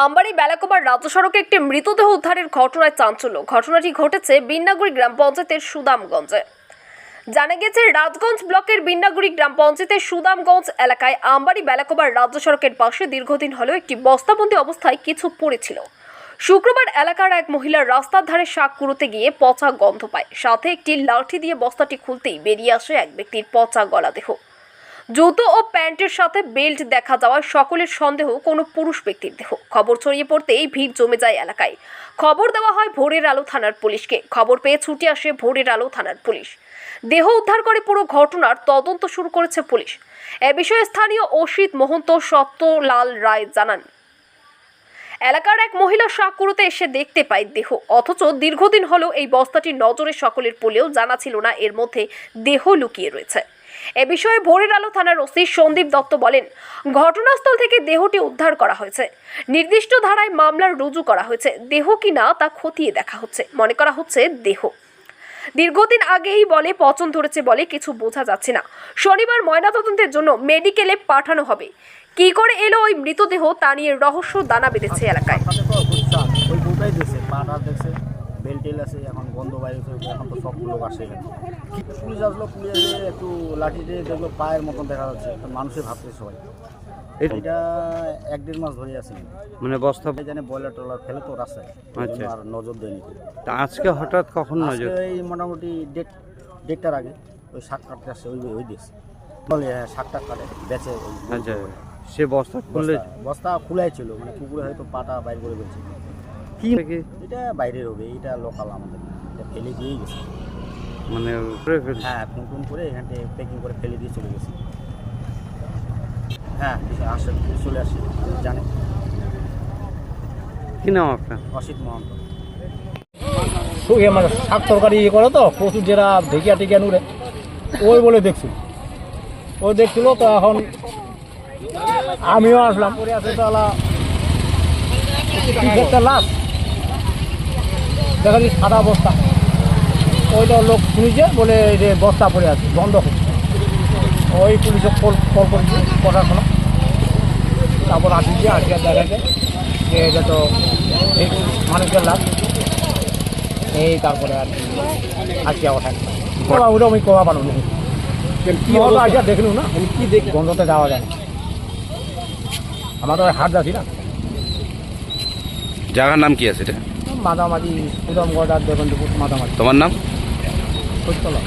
আমবাড়ি বেলাকোবার রাজ্য সড়কে একটি মৃতদেহ উদ্ধারের ঘটনায় চাঞ্চল্য। ঘটনাটি ঘটেছে বিন্নাগুড়ি গ্রাম পঞ্চায়েতের সুদামগঞ্জে। জানা গেছে রাজগঞ্জ ব্লকের বিন্নাগুড়ি গ্রাম পঞ্চায়েতের সুদামগঞ্জ এলাকায় আমবাড়ি বেলাকোবার রাজ্য সড়কের পাশে দীর্ঘদিন হলেও একটি বস্তাবন্দি অবস্থায় কিছু পড়েছিল। শুক্রবার এলাকার এক মহিলার রাস্তার ধারে শাক কুড়োতে গিয়ে পচা গন্ধ পায়। সাথে একটি লাঠি দিয়ে বস্তাটি খুলতেই বেরিয়ে আসে এক ব্যক্তির পচা গলা দেহ। জুতো ও প্যান্টের সাথে বেল্ট দেখা যাওয়ায় সকলের সন্দেহ, কোনো পুরুষ ব্যক্তির দেহ। খবর ছড়িয়ে পড়তেই ভিড় জমে যায় এলাকায়। খবর দেওয়া হয় ভোরের আলো থানার পুলিশকে। খবর পেয়ে ছুটে আসে ভোরের আলো থানার পুলিশ। দেহ উদ্ধার করে পুরো ঘটনার তদন্ত শুরু করেছে পুলিশ। এ বিষয়ে স্থানীয় অসিত মহন্ত সত্যলাল রায় জানান। এলাকার এক মহিলা শাক এসে দেখতে পায় দেহ। অথচ দীর্ঘদিন হলেও এই বস্তাটি নজরে সকলের পড়লেও জানা ছিল না। এর মধ্যে দেহ লুকিয়ে রয়েছে। এ বিষয়ে ভোরের আলো থানার ওসি সন্দীপ দত্ত বলেন, ঘটনাস্থল থেকে দেহটি উদ্ধার করা হয়েছে। নির্দিষ্ট ধারায় মামলার রুজু করা হয়েছে। দেহ কি না তা খতিয়ে দেখা হচ্ছে। মনে করা হচ্ছে দেহ। দীর্ঘদিন আগেই বলে পচন ধরেছে বলে কিছু বোঝা যাচ্ছে না। শনিবার ময়নাতদন্তের জন্য মেডিকেলে পাঠানো হবে। কি করে এলো ওই মৃতদেহ তা নিয়ে রহস্য দানা বেঁধেছে এলাকায়। বেল টেল আছে এখন গন্ধ বাইরে এখন তো সব লোক আসে পুলিশ আসলো পুলিশ একটু লাঠি দিয়ে দেখল পায়ের মতন দেখা যাচ্ছে তো মানুষে ভাবছে সবাই। এটা- এক দেড় মাস ধরে আছে। মানে বস্তা জানে বয়লার টলার ফেলে তো রাস্তায় আচ্ছা। আর নজর দেয়নি তা আজকে হঠাৎ কখন নজর? এই মোটামুটি ডেট ডেটটার আগে ওই শাক কাটতে আসছে ওই ওই দেশ বলে হ্যাঁ শাক টাক কাটে বেচে আচ্ছা সে বস্তা খুললে বস্তা- বস্তা খুলাই ছিল মানে কুকুরে হয়তো পাটা বাইর করে ফেলছে। কি থেকে এটা বাইরের হবে এটা লোকাল আমাদের। এটা ফেলে দিয়েই গেছে। মানে হ্যাঁ ফোন টোন করে এখান থেকে প্যাকিং করে ফেলে দিয়ে চলে গেছে। হ্যাঁ আসে চলে আসে জানে। কি নাম আপনার? অসিত মহন্ত। মানে শাক তরকারি ইয়ে করে তো প্রচুর যেটা ঢেকিয়া টেকিয়া নুরে ওই বলে দেখছিল ওই দেখছিল তো এখন আমিও আসলাম। পরে আছে তো আলা একটা লাশ দেখা যাচ্ছে সাদা বস্তা ওইটা লোক শুনেছে বলে এই যে বস্তা পড়ে আছে বন্ধ হচ্ছে। ওই পুলিশে কল কল করেছে প্রশাসন তারপর আসিছে আসিয়া দেখাচ্ছে যে এটা তো এই মানুষের লাভ এই তারপরে আর ওঠায় কোয়া ওটা আমি কোয়া পারব না কি হতো আজকে দেখলু না? কি দেখ গন্ধতে যাওয়া যায় আমার তো হাট যাচ্ছি না। জায়গার নাম কি আছে এটা? মাঝামাঝি উদম গড়ার দেবন্দপুর মাদামাদি। তোমার নাম? সত্যলা